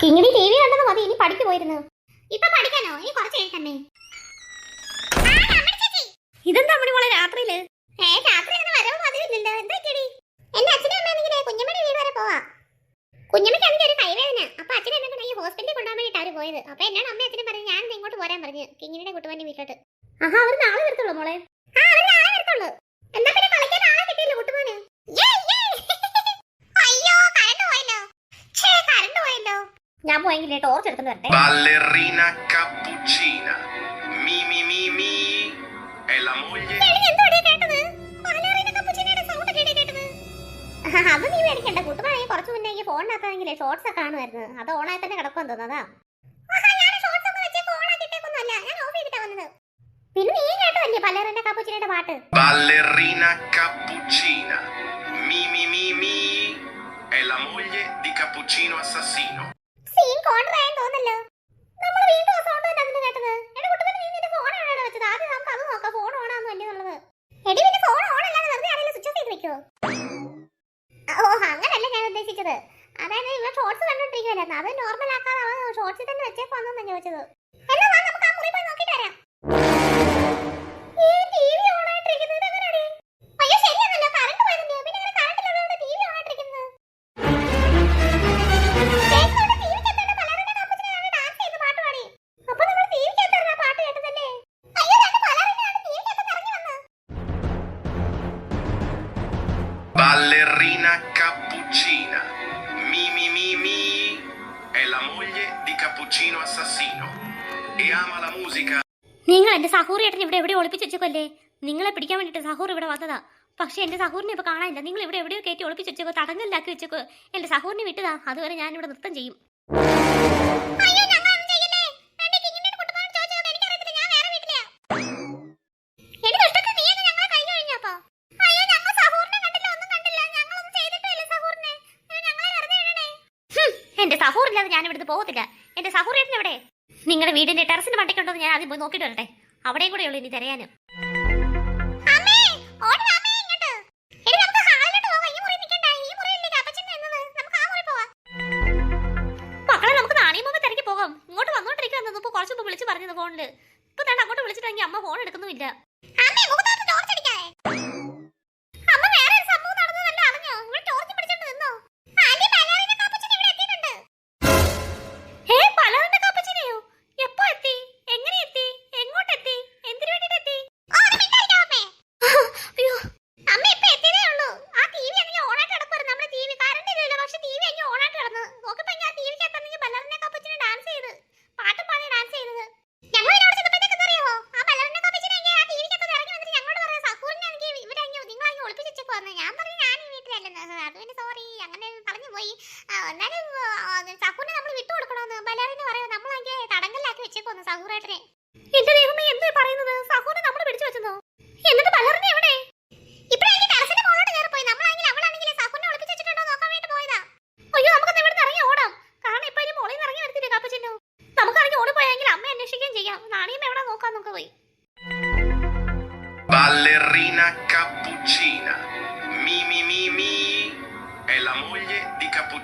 Kingini T V കണ്ടത് മതി ഇനി പഠിച്ചു പോയിരുന്നു. ഇപ്പൊ പഠിക്കാനോ? ഇനി കുറച്ച് കഴിഞ്ഞേ ഇതെന്താ മണി മോളെ രാത്രിയിൽ? ഏ രാത്രി അങ്ങനെ വരവ് പതിവില്ലല്ലോ എന്താ കേടി എന്റെ അച്ഛനും അമ്മയാണെങ്കിലേ കുഞ്ഞമ്മയുടെ വീട് വരെ പോവാ. കുഞ്ഞമ്മയ്ക്ക് എനിക്ക് ഒരു കൈവേദന. അപ്പൊ അച്ഛൻ എന്നെ ഈ ഹോസ്പിറ്റലിൽ കൊണ്ടുപോകാൻ വേണ്ടിട്ട് അവർ പോയത്. അപ്പൊ എന്നോട് അമ്മ അച്ഛനും പറഞ്ഞു ഞാൻ ഇങ്ങോട്ട് പോരാൻ പറഞ്ഞു കിങ്ങിണിയുടെ കുട്ടുവാന്റെ വീട്ടിലോട്ട്. ആഹാ അവർ നാളെ വരത്തുള്ളൂ മോളെ. ആ അവർ നാളെ വരത്തുള്ളൂ. എന്നാ പിന്നെ കളിക്കാൻ ആളെ കിട്ടിയല്ലോ കുട്ടുവാന് അയ്യോ കറണ്ട് പോയല്ലോ. ഛേ കറണ്ട് പോയല്ലോ. ഞാൻ പോയെങ്കിൽ ടോർച്ച് എടുത്തു വരട്ടെ. Ballerina കപ്പുച്ചീന മീ മീ മീ മീ È la moglie? ബാലറിന അത് നീ മേടിക്കണ്ട. കുട്ടുപാടി കുറച്ച് മുന്നേ ഈ ഫോണിനകത്താണെങ്കിൽ ഷോർട്സ് ഒക്കെ കാണുമായിരുന്നു. അത് ഓണായി തന്നെ കിടക്കുമെന്ന് തോന്നുന്നതാ പിന്നെ നീ കേട്ടതല്ലേ പലറിന്റെ കപ്പുച്ചിനോയുടെ പാട്ട്? Ballerina cappuccina. Mi mi mi mi. È la moglie di Cappuccino assassino. അതായത് ഇവ ഷോർട്സ് കണ്ടോണ്ടിരിക്കുവല്ലായിരുന്നു അത് നോർമൽ ആക്കാതെ ഷോർട്സിൽ തന്നെ ഞാൻ ചോദിച്ചത്. എന്നാ നമുക്ക് ആ മുറി പോയി നിങ്ങൾ ഏട്ടൻ ഇവിടെ എവിടെ ഒളിപ്പിച്ച് വെച്ചേക്കല്ലേ നിങ്ങളെ പിടിക്കാൻ വേണ്ടിയിട്ട് സഹൂർ ഇവിടെ വന്നതാ. പക്ഷേ എന്റെ സഹൂറിനെ ഇപ്പൊ കാണാനില്ല. നിങ്ങൾ ഇവിടെ എവിടെയോ കയറ്റി ഒളിപ്പിച്ച് വെച്ചേക്കോ തടങ്കലിലാക്കി വെച്ചേക്കോ എന്റെ സഹൂറിനെ വിട്ടതാ അതുവരെ ഞാൻ ഇവിടെ നൃത്തം ചെയ്യും. എന്റെ സഹൂറില്ലാതെ ഞാൻ ഇവിടുന്ന് പോകത്തില്ല. എന്റെ സഹൂർ എവിടെ? നിങ്ങളുടെ വീടിന്റെ ടെറസിന്റെ മണ്ടയ്ക്കുണ്ടോ ഞാൻ ആദ്യം പോയി നോക്കിയിട്ട് വരട്ടെ. അവിടെയും കൂടെ ഉള്ളു ഇനി തിരയാനും. മക്കളെ നമുക്ക് നാണയമ്മ തിരക്കി പോകാം. ഇങ്ങോട്ട് വന്നോണ്ടിരിക്കുന്നു ഇപ്പൊ കുറച്ച് മുമ്പ് വിളിച്ച് പറഞ്ഞത് ഫോണിൽ ഇപ്പൊ അങ്ങോട്ട് വിളിച്ചിട്ടെങ്കിൽ അമ്മ ഫോൺ എടുക്കുന്നുമില്ല.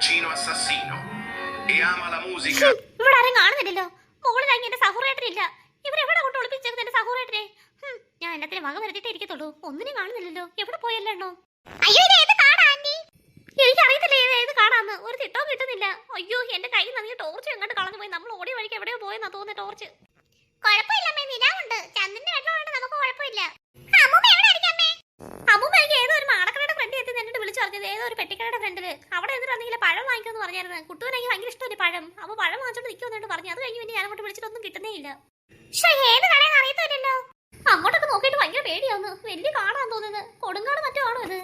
Cappuccino assassino. E ama la musica. ഇവിടെ ആരും കാണുന്നില്ലല്ലോ. മുകളിലാണെങ്കിൽ എന്റെ സഹോദരേട്ടനില്ല ഇവരെവിടെ കൊണ്ട് ഒളിപ്പിച്ചത് എന്റെ സഹോദരേട്ടനെ ഹും, ഞാൻ എല്ലാത്തിനും വക വരുത്തിട്ടേ ഇരിക്കത്തുള്ളൂ. ഒന്നിനും കാണുന്നില്ലല്ലോ. എവിടെ പോയല്ലോ അയ്യോ ഇത് കാടാ ആന്റി? എനിക്കറിയത്തില്ല ഇത് ഏത് കാടാന്ന്. ഒരു തിട്ടവും കിട്ടുന്നില്ല. അയ്യോ എന്റെ കയ്യിൽ നിന്ന് ടോർച്ച് എങ്ങോട്ട് കളഞ്ഞു പോയി നമ്മൾ ഓടിയ വഴിക്ക് എവിടെയോ പോയെന്നാ തോന്നുന്നത് ടോർച്ച് കുഴപ്പമില്ല അമ്മേ നിലാവുണ്ട് ചന്ദ്രന്റെ വെള്ളമുണ്ട് നമുക്ക് കുഴപ്പമില്ല അമ്മൂമ്മ എനിക്ക് ഏതോ ഒരു മാടക്കടയുടെ ഫ്രണ്ട് എത്തി എന്നിട്ട് വിളിച്ചു പറഞ്ഞത് ഏതോ ഒരു പെട്ടിക്കടയുടെ ഫ്രണ്ടിൽ അവിടെ എന്നിട്ടാണെങ്കിൽ പഴം വാങ്ങിക്കുമെന്ന് പറഞ്ഞായിരുന്നു കുട്ടുവിനെങ്കിൽ ഭയങ്കര ഇഷ്ടമല്ലേ പഴം അപ്പൊ പഴം വാങ്ങിച്ചോണ്ട് നിൽക്കുമെന്നിട്ട് പറഞ്ഞു അത് കഴിഞ്ഞ് പിന്നെ ഞാൻ അങ്ങോട്ട് ഇല്ല. ഏത് കടയെന്ന് അറിയത്തില്ലല്ലോ. അങ്ങോട്ടൊക്കെ നോക്കിയിട്ട് ഭയങ്കര പേടിയാന്ന്. വലിയ കാടാന്ന് തോന്നുന്നത് കൊടുങ്കാട് മറ്റോ ആണോ ഇത്?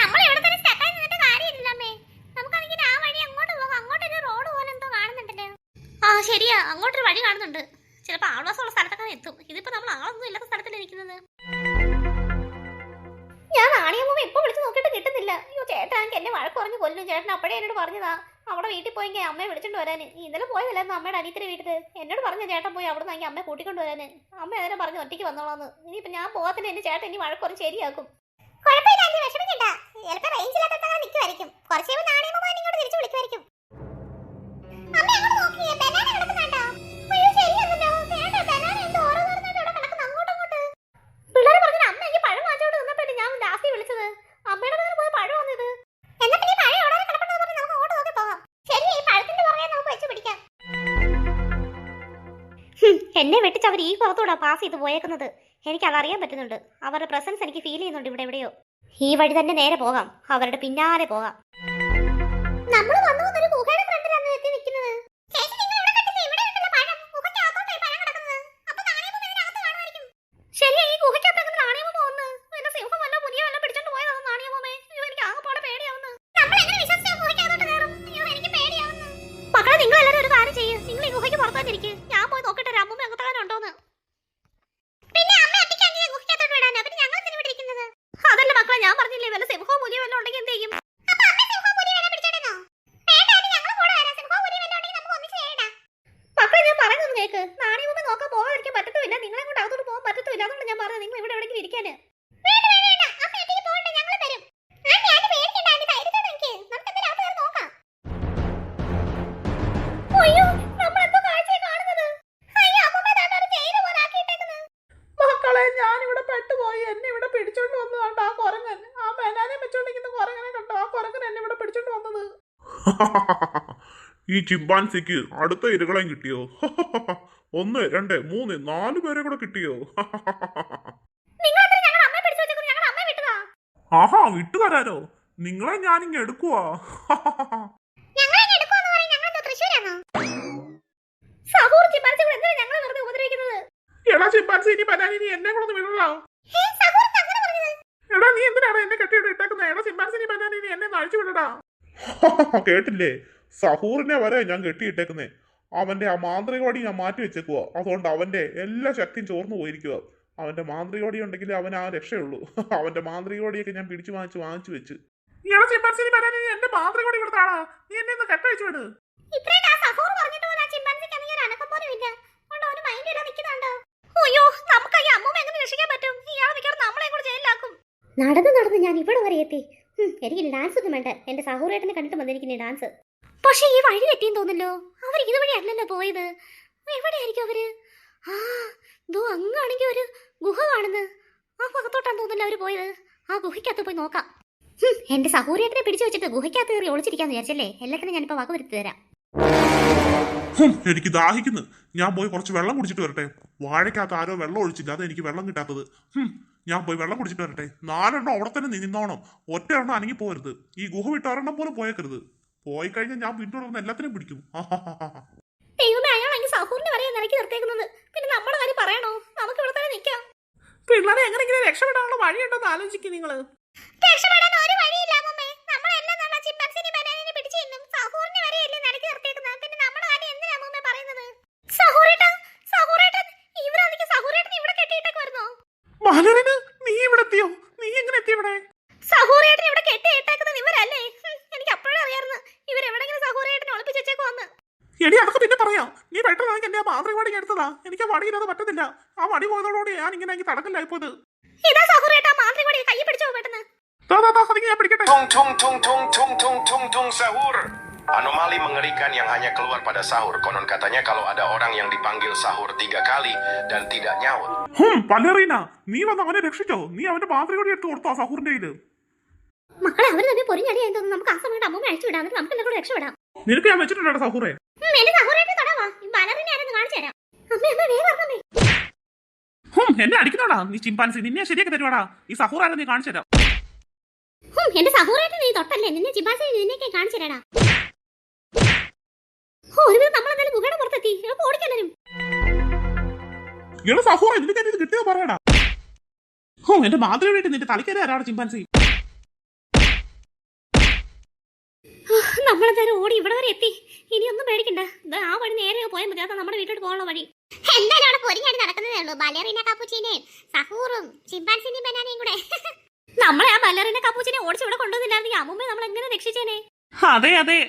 നമ്മൾ ഇവിടെ തന്നെ സ്റ്റക്കായി നിന്നിട്ട് കാര്യമില്ല അമ്മേ. നമുക്കാണെങ്കിൽ ആ വഴി അങ്ങോട്ട് പോകാം. അങ്ങോട്ടൊരു റോഡ് പോലെ എന്തോ ആ ശരിയാ. അങ്ങോട്ടൊരു വഴി കാണുന്നുണ്ട്. ചിലപ്പോൾ ആൾവാസമുള്ള സ്ഥലത്തൊക്കെ എത്തും. ഇതിപ്പോ നമ്മൾ ആളൊന്നും ഇല്ലാത്ത സ്ഥലത്തല്ലേ നിൽക്കുന്നത് ഞാൻ നാണിയമ്മ ഇപ്പൊ വിളിച്ചു നോക്കിയിട്ട് കിട്ടുന്നില്ല. അയ്യോ ചേട്ടാ എനിക്ക് എന്നെ വഴക്ക് പറഞ്ഞു കൊല്ലും. ചേട്ടൻ അപ്പഴേ എന്നോട് പറഞ്ഞതാ. അവിടെ വീട്ടിൽ പോയെങ്കിൽ അമ്മയെ വിളിച്ചോണ്ട് വരാന്. ഇന്നലെ പോയതല്ലായിരുന്നു അമ്മയുടെ അനിയത്തിന്റെ വീട്ടിൽ? എന്നോട് പറഞ്ഞു ചേട്ടൻ പോയി അവിടെ നിന്ന് അമ്മയെ കൂട്ടിക്കൊണ്ട് വരാന്. അമ്മ അതിനെ പറഞ്ഞു ഒറ്റയ്ക്ക് വന്നോളാന്ന്. ഇനിയിപ്പോ ഞാൻ പോകത്തിന് എന്റെ ചേട്ടൻ ഇനി വഴക്ക് പറഞ്ഞ് ശരിയാക്കും. കുഴപ്പമില്ല നിൽക്കുമായിരിക്കും എന്നെ വെട്ടിച്ച് അവർ ഈ പുറത്തൂടെ പാസ് ചെയ്ത് പോയേക്കുന്നത്. എനിക്ക് അതറിയാൻ പറ്റുന്നുണ്ട്. അവരുടെ പ്രസൻസ് എനിക്ക് ഫീൽ ചെയ്യുന്നുണ്ട് ഇവിടെ എവിടെയോ. ഈ വഴി തന്നെ നേരെ പോകാം. അവരുടെ പിന്നാലെ പോകാം. ഈ ചിമ്പാൻസിക്ക് അടുത്ത ഇരകളെയും കിട്ടിയോ? ഒന്ന് രണ്ട് മൂന്ന് നാല് പേരെ കൂടെ കിട്ടിയോ? ആഹാ വിട്ടുതരാരോ നിങ്ങളെ ഞാനിങ്ങ് എടുക്കുവാ. എടാ ചിമ്പാൻസി ഇനി ബനാനി നീ എന്നെ കൂടെ അങ്ങനെ എടാ നീ എന്തിനാണ് എന്നെ കെട്ടിയിട്ട് ഇട്ടേക്കുന്നത് എടാ ചിമ്പാൻസി നീ ബനാനി നീ എന്നെ നഴിച്ചു വിടടാ. കേട്ടില്ലേ? സഹൂറിനെ വരെ ഞാൻ കെട്ടിയിട്ടേക്കുന്നേ. അവന്റെ ആ മാന്ത്രികവാടി ഞാൻ മാറ്റി വെച്ചേക്കുക അതുകൊണ്ട് അവന്റെ എല്ലാ ശക്തിയും ചോർന്നു പോയിരിക്കുക അവന്റെ മാന്ത്രികവാടി ഉണ്ടെങ്കിൽ അവൻ ആ രക്ഷയുള്ളൂ. അവന്റെ മാന്ത്രികവാടിയൊക്കെ ഞാൻ പിടിച്ചു വാങ്ങിച്ച് വാങ്ങിച്ചു വെച്ച്. എന്റെ മാന്ത്രികവാടി കൊടുത്താടാ നീ എന്നെ ഒന്ന് കെട്ടഴിച്ചു വിട്. നടന്ന് നടന്ന് ഞാൻ ഇവിടെ വരെ എത്തി. എനിക്ക് ഡാൻസ് ഒന്നും വേണ്ട. എന്റെ സഹോദരേട്ടനെ കണ്ടിട്ട് വന്നിരിക്കുന്ന ഡാൻസ് പക്ഷേ ഈ വഴി തെറ്റിയെന്ന് തോന്നല്ലോ അവർ ഇതുവഴി അല്ലല്ലോ പോയത്. എവിടെയായിരിക്കും അവർ? ആ ദോ അങ്ങാണെങ്കിൽ ഒരു ഗുഹ കാണുന്നു. ആ ഭാഗത്തോട്ടാന്ന് തോന്നല്ലോ അവർ പോയത്. ആ ഗുഹയ്ക്കകത്ത് പോയി നോക്കാം. എന്റെ സഹോദരേട്ടനെ പിടിച്ചു വെച്ചിട്ട് ഗുഹയ്ക്കകത്ത് കയറി ഒളിച്ചിരിക്കാന്ന് വിചാരിച്ചല്ലേ? എല്ലാത്തിനും ഞാനിപ്പോ വക വരുത്തി തരാം. എനിക്ക് ദാഹിക്കുന്നു. ഞാൻ പോയി കുറച്ച് വെള്ളം കുടിച്ചിട്ട് വരട്ടെ. വാഴയ്ക്കകത്ത് ആരോ വെള്ളം ഒഴിച്ചില്ല അത് എനിക്ക് വെള്ളം കിട്ടാത്തത്. ഞാൻ പോയി വെള്ളം കുടിച്ചിട്ട് വരട്ടെ. നാലെണ്ണം അവിടെ തന്നെ നിന്നോണം. ഒറ്റ എണ്ണം അനങ്ങി പോകരുത് ഈ ഗുഹ വിട്ട് ഒരെണ്ണം പോലും പോയേക്കരുത്. പോയി കഴിഞ്ഞാൽ ഞാൻ പിന്തുടർന്ന് എല്ലാത്തിനും പിടിക്കും. ദൈവമേ അയാളെങ്കിൽ സഹൂറിനെ വരെ നിർത്തേക്കുന്നത്. പിന്നെ നമ്മളെ കാര്യം പറയണോ? നമുക്ക് ഇവിടെ തന്നെ നിൽക്കാം. പിള്ളേരെ എങ്ങനെയെങ്കിലും രക്ഷപ്പെടാനുള്ള വഴിയുണ്ടോന്ന് ആലോചിക്കും നിങ്ങൾ. രക്ഷപ്പെടാൻ ഒരു വഴിയില്ല അമ്മമ്മേ. നമ്മളെല്ലാം നമ്മളെ ചിമ്പൻസിനെ ബനാനിനെ പിടിച്ചു തിന്നും. സഹൂറിനെ വരെ അല്ലേ നിർത്തേക്കുന്നത്. പിന്നെ നമ്മളെ കാര്യം എന്തിനാ പറയുന്നത്? സഹൂറേട്ടൻ മലരന് നീ ഇവിടെ എത്തിയോ നീ എങ്ങനെ എത്തി ഇവിടെ സഹൂറേട്ടൻ ഇവിടെ കെട്ടിയിട്ടേക്കുന്നത് ഇവരല്ലേ എനിക്ക് അപ്പോഴേ അറിയായിരുന്നു ഇവരെവിടെങ്കിലും സഹൂറേട്ടനെ ഒളിപ്പിച്ച് വെച്ചേക്ക് വന്ന് എടി അതൊക്കെ പിന്നെ പറയാം നീ പെട്ടെന്ന് എന്റെ ആ മാന്ത്രികവാടി എടുത്തതാ എനിക്ക് ആ വടിയില്ലാതെ പറ്റത്തില്ല ആ വടി പോയതോടുകൂടി ഞാൻ ഇങ്ങനെ എനിക്ക് തടക്കല്ലായിപ്പോയത് ഇതാ സഹൂറേട്ട മാന്ത്രികോടി കൈ പിടിച്ചോ പെട്ടെന്ന് ദാ, ദാ, ദാ, അതിങ്ങ് ഞാൻ പിടിക്കട്ടെ Tung tung tung tung tung tung tung tung sahur. Anomali mengerikan yang hanya keluar pada sahur. Konon katanya kalau ada orang yang dipanggil sahur tiga kali dan tidak nyaut, ഹും പലറീന നീ വന്ന് അവനെ രക്ഷിച്ചോ? നീ അവന്റെ മാന്ത്രികവാടി എടുത്ത് കൊടുത്തോ സഹൂറിന്റെ കയ്യിൽ? മക്കളെ അവർ തമ്മിൽ പൊരിഞ്ഞടിയായി തോന്നുന്നു. നമുക്ക് ആ സമയത്ത് അമ്മൂമ്മ അഴിച്ചു വിടാം. നമുക്ക് എല്ലാം കൂടെ രക്ഷപ്പെടാം നിനക്ക് ഞാൻ വെച്ചിട്ടുണ്ടോ സഹൂറെ? ഉം, എന്റെ സഹോദരനെ തൊടാവാ ഈ ബലറിനെ ആരെന്ന് കാണിച്ചു തരാം. അമ്മേ അമ്മേ വേഗം പറഞ്ഞേ ഹും എന്നെ അടിക്കുന്നോടാ നീ ചിമ്പാൻസി. നിന്നെ ശരിയാക്കി തരുവാടാ. ഈ സഹൂറാരെ നീ കാണിച്ചു തരാം? ഹും, എന്റെ സഹോദരനെ നീ തൊട്ടല്ലേ? നിന്നെ ചിമ്പാസി നിന്നെയൊക്കെ കാണിച്ചു തരാടാ. ഓ, ഒരു നമ്മൾ എന്തായാലും ഗുഹയുടെ പുറത്തെത്തി. എളുപ്പം ഓടിക്കല്ലും ഇയാൾ സഹൂറ നിനക്ക് ഞാൻ ഇത് കിട്ടിയത് പറയടാ. എന്റെ മാതൃകയായിട്ട് നിന്റെ തലക്കര ആരാണ് ചിമ്പാൻസി. നമ്മളെന്തായാലും ഓടി ഇവിടെ വരെ എത്തി. ഇനി ഒന്നും പേടിക്കണ്ട. ദാ ആ വഴി നേരെ പോയാൽ മതി. അതാ നമ്മുടെ വീട്ടിലോട്ട് പോകാനുള്ള വഴി. എന്തായാലും അവിടെ പൊരിഞ്ഞാടി നടക്കുന്നതേ ഉള്ളൂ. ബലേറിന കാപ്പുച്ചീനെയും സഹൂറും ചിമ്പാൻസിനെയും ബനാനയും കൂടെ. നമ്മളെ ആ ബലേറിന കാപ്പുച്ചിനെ ഓടിച്ച് ഇവിടെ കൊണ്ടുവന്നില്ലായിരുന്നെങ്കിൽ അമ്മുമ്മയെ നമ്മൾ എങ്ങനെ രക്ഷിച്ചേനെ? അതെ അതെ.